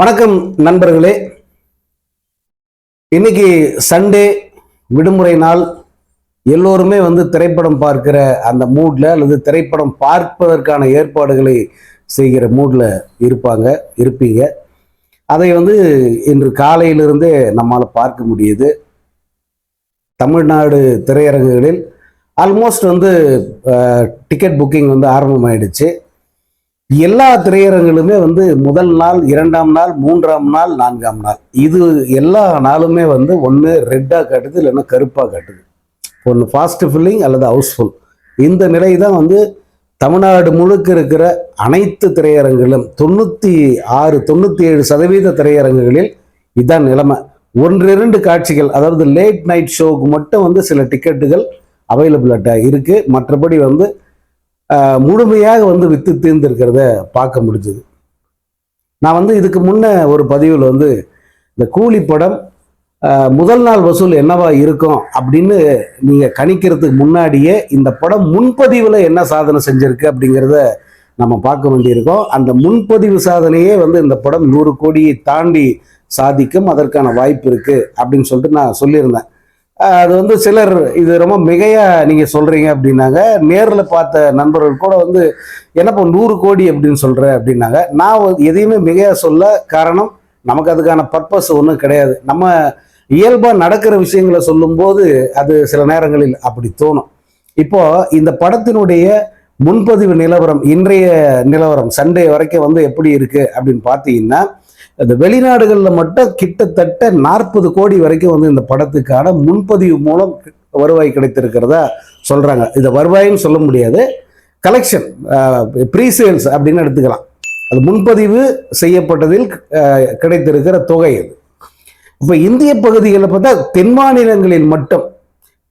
வணக்கம் நண்பர்களே. இன்னைக்கு சண்டே விடுமுறை நாள். எல்லோருமே வந்து திரைப்படம் பார்க்கிற அந்த மூட்ல அல்லது திரைப்படம் பார்ப்பதற்கான ஏற்பாடுகளை செய்கிற மூட்ல இருப்பாங்க இருப்பீங்க. அதை வந்து இன்று காலையிலிருந்தே நம்மால் பார்க்க முடியுது. தமிழ்நாடு திரையரங்குகளில் ஆல்மோஸ்ட் வந்து டிக்கெட் புக்கிங் வந்து ஆரம்பமாயிடுச்சு. எல்லா திரையரங்குகளுமே வந்து முதல் நாள் இரண்டாம் நாள் மூன்றாம் நாள் நான்காம் நாள். இது எல்லா நாளுமே வந்து ஒன்று ரெட்டாக காட்டுது இல்லைன்னா கருப்பாக காட்டுது. ஒன்று ஃபாஸ்ட் ஃபில்லிங் அல்லது ஹவுஸ்ஃபுல் இந்த நிலை தான் வந்து தமிழ்நாடு முழுக்க இருக்கிற அனைத்து திரையரங்குகளும் தொண்ணூற்றி ஆறு தொண்ணூற்றி ஏழு சதவீத திரையரங்குகளில் இதுதான் நிலைமை. ஒன்று இரண்டு காட்சிகள் அதாவது லேட் நைட் ஷோவுக்கு மட்டும் வந்து சில டிக்கெட்டுகள் அவைலபிளாக இருக்குது மற்றபடி வந்து முழுமையாக வந்து வித்து தீர்ந்திருக்கிறத பார்க்க முடிஞ்சுது. நான் வந்து இதுக்கு முன்ன ஒரு பதிவில் வந்து இந்த கூலி படம் முதல் நாள் வசூல் என்னவா இருக்கும் அப்படின்னு நீங்கள் கணிக்கிறதுக்கு முன்னாடியே இந்த படம் முன்பதிவில் என்ன சாதனை செஞ்சிருக்கு அப்படிங்கிறத நம்ம பார்க்க வேண்டியிருக்கோம். அந்த முன்பதிவு சாதனையே வந்து இந்த படம் நூறு கோடியை தாண்டி சாதிக்கும் அதற்கான வாய்ப்பு இருக்குது அப்படின்னு சொல்லிட்டு நான் சொல்லியிருந்தேன். அது வந்து சிலர் இது ரொம்ப மிகையா நீங்க சொல்றீங்க அப்படின்னாங்க. நேரில் பார்த்த நண்பர்கள் கூட வந்து என்னப்பா நூறு கோடி அப்படின்னு சொல்ற? அப்படின்னாங்க. நான் வந்து எதையுமே மிகையா சொல்ல காரணம் நமக்கு அதுக்கான பர்பஸ் ஒன்றும் கிடையாது. நம்ம இயல்பாக நடக்கிற விஷயங்களை சொல்லும்போது அது சில நேரங்களில் அப்படி தோணும். இப்போ இந்த படத்தினுடைய முன்பதிவு நிலவரம் இன்றைய நிலவரம் சண்டே வரைக்கும் வந்து எப்படி இருக்கு அப்படின்னு பார்த்தீங்கன்னா இந்த வெளிநாடுகளில் மட்டும் கிட்டத்தட்ட நாற்பது கோடி வரைக்கும் வந்து இந்த படத்துக்கான முன்பதிவு மூலம் வருவாய் கிடைத்திருக்கிறதா சொல்கிறாங்க இதை வருவாயின்னு சொல்ல முடியாது. கலெக்ஷன் ப்ரீ சேல்ஸ் அப்படின்னு எடுத்துக்கலாம். அது முன்பதிவு செய்யப்பட்டதில் கிடைத்திருக்கிற தொகை அது. இப்போ இந்திய பகுதிகளில் பார்த்தா தென் மாநிலங்களில் மட்டும்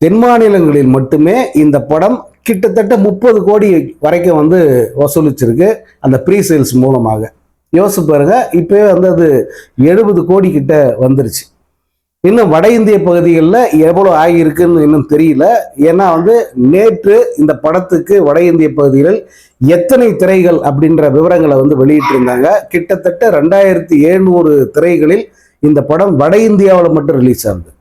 தென் மாநிலங்களில் மட்டுமே இந்த படம் கிட்டத்தட்ட முப்பது கோடி வரைக்கும் வந்து வசூலிச்சிருக்கு அந்த ப்ரீ சேல்ஸ் மூலமாக. யோசிச்சு பாருங்க இப்போயே வந்து அது எழுபது கோடி கிட்ட வந்துருச்சு. இன்னும் வட இந்திய பகுதிகளில் எவ்வளோ ஆகியிருக்குன்னு இன்னும் தெரியல. ஏன்னா வந்து நேற்று இந்த படத்துக்கு வட இந்திய பகுதிகளில் எத்தனை திரைகள் அப்படின்ற விவரங்களை வந்து வெளியிட்டிருந்தாங்க. கிட்டத்தட்ட ரெண்டாயிரத்தி எழுநூறு திரைகளில் இந்த படம் வட இந்தியாவில் மட்டும் ரிலீஸ் ஆகுது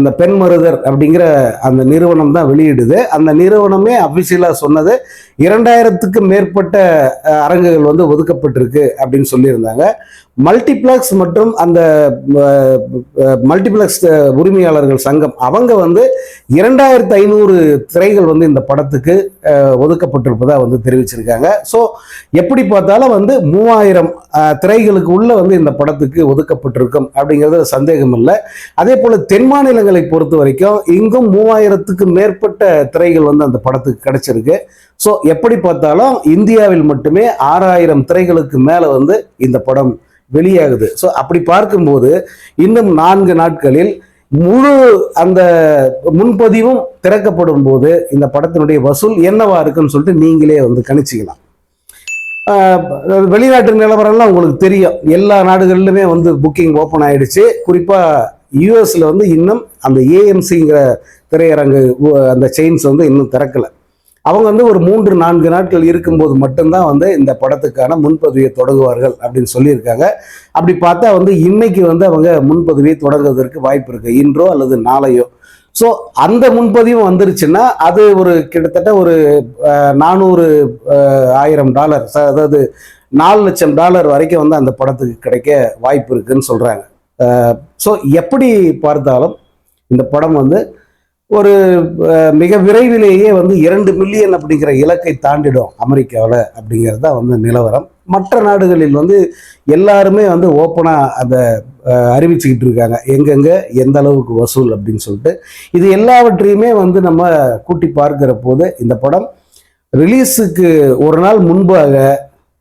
அந்த பெண் மருதர் அப்படிங்கிற அந்த நிறுவனம் தான் வெளியிடுது. அந்த நிறுவனமே அஃபிஷியலாக சொன்னது இரண்டாயிரத்துக்கு மேற்பட்ட அரங்குகள் வந்து ஒதுக்கப்பட்டிருக்கு அப்படின்னு சொல்லியிருந்தாங்க. மல்டிப்ளெக்ஸ் மற்றும் அந்த மல்டிப்ளெக்ஸ் உரிமையாளர்கள் சங்கம் அவங்க வந்து இரண்டாயிரத்து ஐநூறு திரைகள் வந்து இந்த படத்துக்கு ஒதுக்கப்பட்டிருப்பதாக வந்து தெரிவிச்சிருக்காங்க. ஸோ எப்படி பார்த்தாலும் வந்து மூவாயிரம் திரைகளுக்கு உள்ள வந்து இந்த படத்துக்கு ஒதுக்கப்பட்டிருக்கும் அப்படிங்கிறது சந்தேகம் இல்லை அதே போல தென் மாநிலங்களை பொறுத்த வரைக்கும் இங்கும் மூவாயிரத்துக்கு மேற்பட்ட திரைகள் வந்து அந்த படத்துக்கு கிடைச்சிருக்கு. ஸோ எப்படி பார்த்தாலும் இந்தியாவில் மட்டுமே ஆறாயிரம் திரைகளுக்கு மேலே வந்து இந்த படம் வெளியாகுது. ஸோ அப்படி பார்க்கும்போது இன்னும் நான்கு நாட்களில் முழு அந்த முன்பதிவும் திறக்கப்படும் போது இந்த படத்தினுடைய வசூல் என்னவா இருக்குன்னு சொல்லிட்டு நீங்களே வந்து கணிச்சிக்கலாம். வெளிநாட்டு நிலவரம்லாம் உங்களுக்கு தெரியும். எல்லா நாடுகளிலுமே வந்து புக்கிங் ஓப்பன் ஆயிடுச்சு. குறிப்பாக யூஎஸில் வந்து இன்னும் அந்த ஏஎம்சிங்கிற திரையரங்கு அந்த செயின்ஸ் வந்து இன்னும் திறக்கல. அவங்க வந்து ஒரு மூன்று நான்கு நாட்கள் இருக்கும்போது மட்டும்தான் வந்து இந்த படத்துக்கான முன்பதிவை தொடங்குவார்கள் அப்படின்னு சொல்லியிருக்காங்க. அப்படி பார்த்தா வந்து இன்னைக்கு வந்து அவங்க முன்பதிவை தொடங்குவதற்கு வாய்ப்பு இருக்கு. இன்றோ அல்லது நாளையோ. ஸோ அந்த முன்பதிவு வந்துருச்சுன்னா அது ஒரு கிட்டத்தட்ட ஒரு நானூறு ஆயிரம் டாலர் அதாவது நாலு லட்சம் டாலர் வரைக்கும் வந்து அந்த படத்துக்கு கிடைக்க வாய்ப்பு இருக்குன்னு சொல்கிறாங்க ஸோ எப்படி பார்த்தாலும் இந்த படம் வந்து ஒரு மிக விரைவிலேயே வந்து இரண்டு மில்லியன் அப்படிங்கிற இலக்கை தாண்டிடும் அமெரிக்காவில் அப்படிங்கிறது தான் வந்து நிலவரம். மற்ற நாடுகளில் வந்து எல்லாருமே வந்து ஓப்பனாக அதை அறிவிச்சுக்கிட்டு இருக்காங்க. எங்கெங்கே எந்த அளவுக்கு வசூல் அப்படின்னு சொல்லிட்டு. இது எல்லாவற்றையுமே வந்து நம்ம கூட்டி பார்க்கிற போது இந்த படம் ரிலீஸுக்கு ஒரு நாள் முன்பாக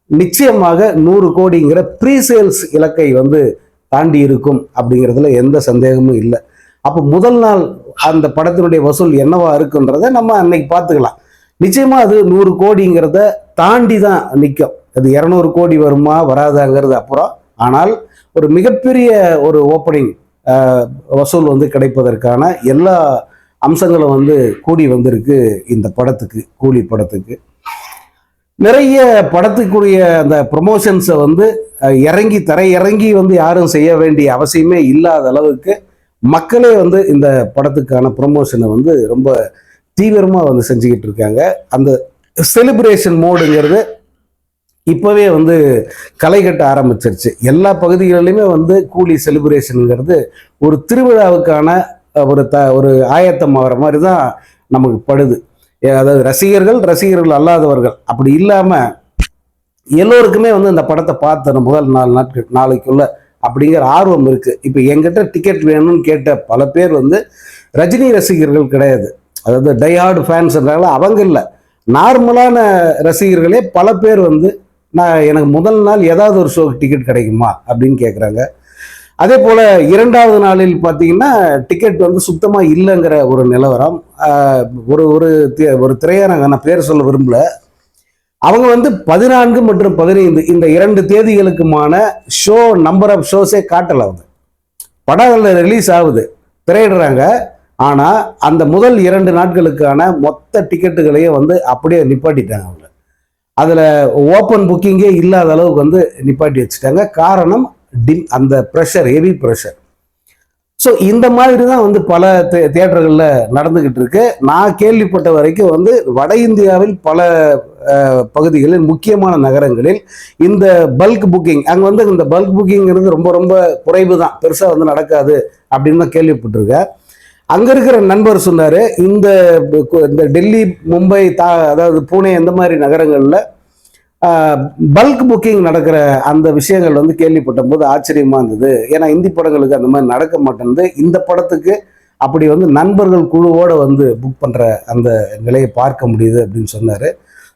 நிச்சயமாக நூறு கோடிங்கிற ப்ரீ சேல்ஸ் இலக்கை வந்து தாண்டி இருக்கும் அப்படிங்கிறதுல எந்த சந்தேகமும் இல்லை. அப்போ முதல் நாள் அந்த படத்தினுடைய வசூல் என்னவா இருக்குன்றதை நம்ம அன்னைக்கு பார்த்துக்கலாம். நிச்சயமா அது நூறு கோடிங்கிறத தாண்டி தான் நிற்கும் அது இரநூறு கோடி வருமா வராதாங்கிறது அப்புறம். ஆனால் ஒரு மிகப்பெரிய ஒரு ஓப்பனிங் வசூல் வந்து கிடைப்பதற்கான எல்லா அம்சங்களும் வந்து கூடி வந்திருக்கு இந்த படத்துக்கு கூலி படத்துக்கு. நிறைய படத்துக்குரிய அந்த ப்ரொமோஷன்ஸை வந்து இறங்கி தரை இறங்கி வந்து யாரும் செய்ய வேண்டிய அவசியமே இல்லாத அளவுக்கு மக்களே வந்து இந்த படத்துக்கான ப்ரொமோஷனை வந்து ரொம்ப தீவிரமாக வந்து செஞ்சுக்கிட்டு இருக்காங்க. அந்த செலிப்ரேஷன் மோடுங்கிறது இப்போவே வந்து களை கட்ட ஆரம்பிச்சிருச்சு. எல்லா பகுதிகளிலுமே வந்து கூலி செலிப்ரேஷனுங்கிறது ஒரு திருவிழாவுக்கான ஒரு த ஒரு ஆயத்தம் ஆகிற மாதிரி தான் நமக்கு படுது. அதாவது ரசிகர்கள் ரசிகர்கள் அல்லாதவர்கள். அப்படி இல்லாமல் எல்லோருக்குமே வந்து இந்த படத்தை பார்த்தணும் முதல் நாலு நாட்கள் நாளைக்குள்ள அப்படிங்கிற ஆர்வம் இருக்கு. இப்போ என்கிட்ட டிக்கெட் வேணும்னு கேட்ட பல பேர் வந்து ரஜினி ரசிகர்கள் கிடையாது. அதாவது டைஹார்டு ஃபேன்ஸ்ன்றாங்களா அவங்க இல்லை. நார்மலான ரசிகர்களே பல பேர் வந்து நான் எனக்கு முதல் நாள் ஏதாவது ஒரு ஷோக்கு டிக்கெட் கிடைக்குமா? அப்படின்னு கேட்குறாங்க அதே போல் இரண்டாவது நாளில் பார்த்தீங்கன்னா டிக்கெட் வந்து சுத்தமாக இல்லைங்கிற ஒரு நிலவரம். ஒரு ஒரு தி- ஒரு திரையரங்க நான் பேர் சொல்ல விரும்பல. அவங்க வந்து பதினான்கு மற்றும் பதினைந்து இந்த இரண்டு தேதிகளுக்குமான ஷோ நம்பர் ஆஃப் ஷோஸே காட்டலை அவங்க. படங்களில் ரிலீஸ் ஆகுது திரையிடுறாங்க. ஆனால் அந்த முதல் இரண்டு நாட்களுக்கான மொத்த டிக்கெட்டுகளையே வந்து அப்படியே நிப்பாட்டிட்டாங்க அவங்க. அதில் ஓப்பன் புக்கிங்கே இல்லாத அளவுக்கு வந்து நிப்பாட்டி வச்சுட்டாங்க. காரணம் டிம் அந்த ப்ரெஷர் ஹெவி ப்ரெஷர் ஸோ இந்த மாதிரி தான் வந்து பல தே தியேட்டர்களில் நடந்துக்கிட்டு இருக்கு. நான் கேள்விப்பட்ட வரைக்கும் வந்து வட இந்தியாவில் பல பகுதிகளில் முக்கியமான நகரங்களில் இந்த பல்க் புக்கிங் அங்கே வந்து இந்த பல்க் புக்கிங்கிறது ரொம்ப ரொம்ப குறைவு தான் பெருசாக வந்து நடக்காது அப்படின்னு தான் கேள்விப்பட்டிருக்கேன். அங்கே இருக்கிற நண்பர் சொன்னார் இந்த இந்த டெல்லி மும்பை தா அதாவது பூனே இந்த மாதிரி நகரங்களில் பல்க் புக்கிங் நடக்கிற அந்த விஷயங்கள் வந்து கேள்விப்பட்ட போது ஆச்சரியமா இருந்தது. ஏன்னா இந்தி படங்களுக்கு அந்த மாதிரி நடக்க மாட்டேங்குது இந்த படத்துக்கு அப்படி வந்து நண்பர்கள் குழுவோட வந்து புக் பண்ற அந்த நிலையை பார்க்க முடியுது அப்படின்னு சொன்னாரு.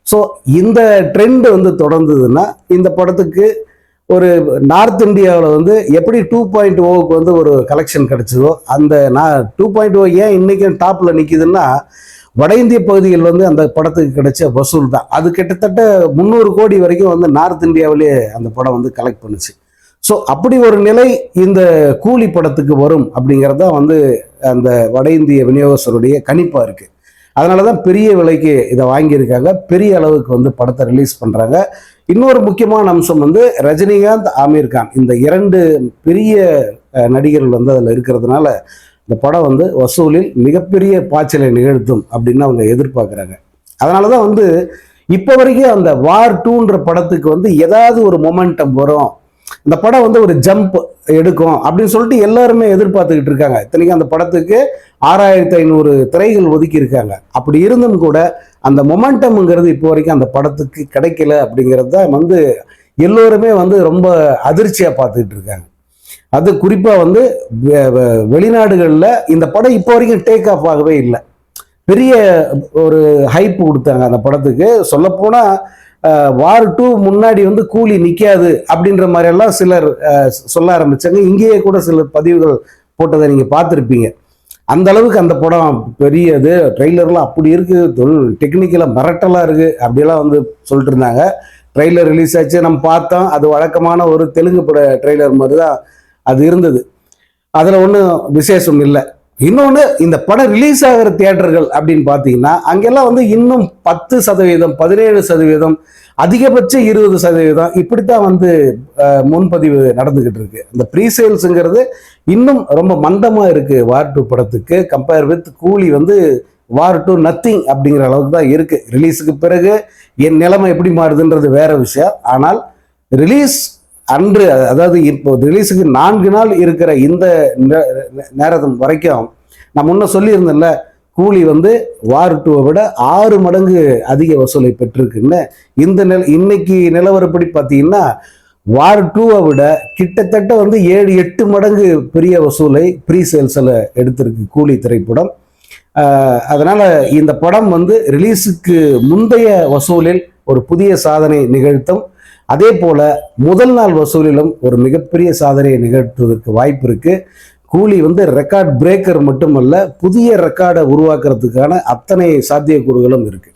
ஸோ இந்த ட்ரெண்ட் வந்து தொடர்ந்ததுன்னா இந்த படத்துக்கு ஒரு நார்த் இந்தியாவில் வந்து எப்படி டூ பாயிண்ட் ஓவுக்கு வந்து ஒரு கலெக்ஷன் கிடைச்சதோ அந்த நான் டூ பாயிண்ட் ஓ ஏன் இன்றைக்கும் டாப்பில் நிற்கிதுன்னா வட இந்திய பகுதியில் வந்து அந்த படத்துக்கு கிடைச்ச வசூல் தான். அது கிட்டத்தட்ட முந்நூறு கோடி வரைக்கும் வந்து நார்த் இந்தியாவிலே அந்த படம் வந்து கலெக்ட் பண்ணுச்சு. ஸோ அப்படி ஒரு நிலை இந்த கூலி படத்துக்கு வரும் அப்படிங்கிறது தான் வந்து அந்த வட இந்திய விநியோகஸ்தருடைய கணிப்பாக இருக்குது அதனால தான் பெரிய விலைக்கு இதை வாங்கியிருக்காங்க. பெரிய அளவுக்கு வந்து படத்தை ரிலீஸ் பண்ணுறாங்க இன்னொரு முக்கியமான அம்சம் வந்து ரஜினிகாந்த் ஆமீர் கான் இந்த இரண்டு பெரிய நடிகர்கள் வந்து அதில் இருக்கிறதுனால இந்த படம் வந்து வசூலில் மிகப்பெரிய பாய்ச்சலை நிகழ்த்தும் அப்படின்னு அவங்க எதிர்பார்க்குறாங்க. அதனால தான் வந்து இப்போ வரைக்கும் அந்த வார் டூன்ற படத்துக்கு வந்து ஏதாவது ஒரு மொமெண்டம் வரும். இந்த படம் வந்து ஒரு ஜம்ப் எடுக்கும் அப்படின்னு சொல்லிட்டு எல்லாருமே எதிர்பார்த்துக்கிட்டு இருக்காங்க. இத்தனைக்கும் அந்த படத்துக்கு ஆறாயிரத்தி ஐநூறு திரைகள் ஒதுக்கி இருக்காங்க. அப்படி இருந்தும் கூட அந்த மொமெண்டம்ங்கிறது இப்போ வரைக்கும் அந்த படத்துக்கு கிடைக்கல அப்படிங்கிறது தான் வந்து எல்லோருமே வந்து ரொம்ப அதிர்ச்சியாக பார்த்துக்கிட்டு இருக்காங்க. அது குறிப்பாக வந்து வெ- வெளிநாடுகளில் இந்த படம் இப்போ வரைக்கும் டேக் ஆஃப் ஆகவே இல்லை. பெரிய ஒரு ஹைப் கொடுத்தாங்க அந்த படத்துக்கு. சொல்லப்போனால் வார் டூ முன்னாடி வந்து கூலி நிற்காது அப்படின்ற மாதிரியெல்லாம் சிலர் சொல்ல ஆரம்பித்தாங்க இங்கேயே கூட சிலர் பதிவுகள் போட்டதை நீங்கள் பார்த்துருப்பீங்க. அந்த அளவுக்கு அந்த படம் பெரியது. ட்ரெய்லர்லாம் அப்படி இருக்குது தொழில் டெக்னிக்கலாக மிரட்டலாக இருக்குது அப்படிலாம் வந்து சொல்லிட்டு இருந்தாங்க. ட்ரெய்லர் ரிலீஸ் ஆச்சு. நம்ம பார்த்தோம். அது வழக்கமான ஒரு தெலுங்கு பட ட்ரெய்லர் மாதிரி தான் அது இருந்தது. அதில் ஒன்றும் விசேஷம் இல்லை. இன்னொன்று இந்த படம் ரிலீஸ் ஆகிற தியேட்டர்கள் அப்படின்னு பார்த்தீங்கன்னா அங்கெல்லாம் வந்து இன்னும் பத்து சதவீதம் பதினேழு சதவீதம் அதிகபட்சம் இருபது சதவீதம் இப்படித்தான் வந்து முன்பதிவு நடந்துகிட்டு இருக்கு. இந்த ப்ரீ சேல்ஸுங்கிறது இன்னும் ரொம்ப மந்தமாக இருக்கு வார் டூ படத்துக்கு. கம்பேர் வித் கூலி வந்து வார் டூ நத்திங் அப்படிங்கிற அளவுக்கு தான் இருக்கு. ரிலீஸுக்கு பிறகு என் நிலைமை எப்படி மாறுதுன்றது வேற விஷயம். ஆனால் ரிலீஸ் அன்று அதாவது இப்போ ரிலீஸுக்கு நான்கு நாள் இருக்கிற இந்த நேரம் வரைக்கும் நான் முன்ன சொல்லியிருந்தேன்ல கூலி வந்து வார் டூவை விட ஆறு மடங்கு அதிக வசூலை பெற்றிருக்குன்னு. இந்த நில இன்னைக்கு நிலவரப்படி பார்த்தீங்கன்னா வார் டூவை விட கிட்டத்தட்ட வந்து ஏழு எட்டு மடங்கு பெரிய வசூலை ப்ரீ சேல்ஸில் எடுத்திருக்கு கூலி திரைப்படம். அதனால் இந்த படம் வந்து ரிலீஸுக்கு முந்தைய வசூலில் ஒரு புதிய சாதனை நிகழ்த்தும். அதே போல முதல் நாள் வசூலிலும் ஒரு மிகப்பெரிய சாதனையை நிகழ்த்துவதற்கு வாய்ப்பு இருக்கு. கூலி வந்து ரெக்கார்ட் பிரேக்கர் மட்டுமல்ல புதிய ரெக்கார்டை உருவாக்குறதுக்கான அத்தனை சாத்தியக்கூறுகளும் இருக்கு.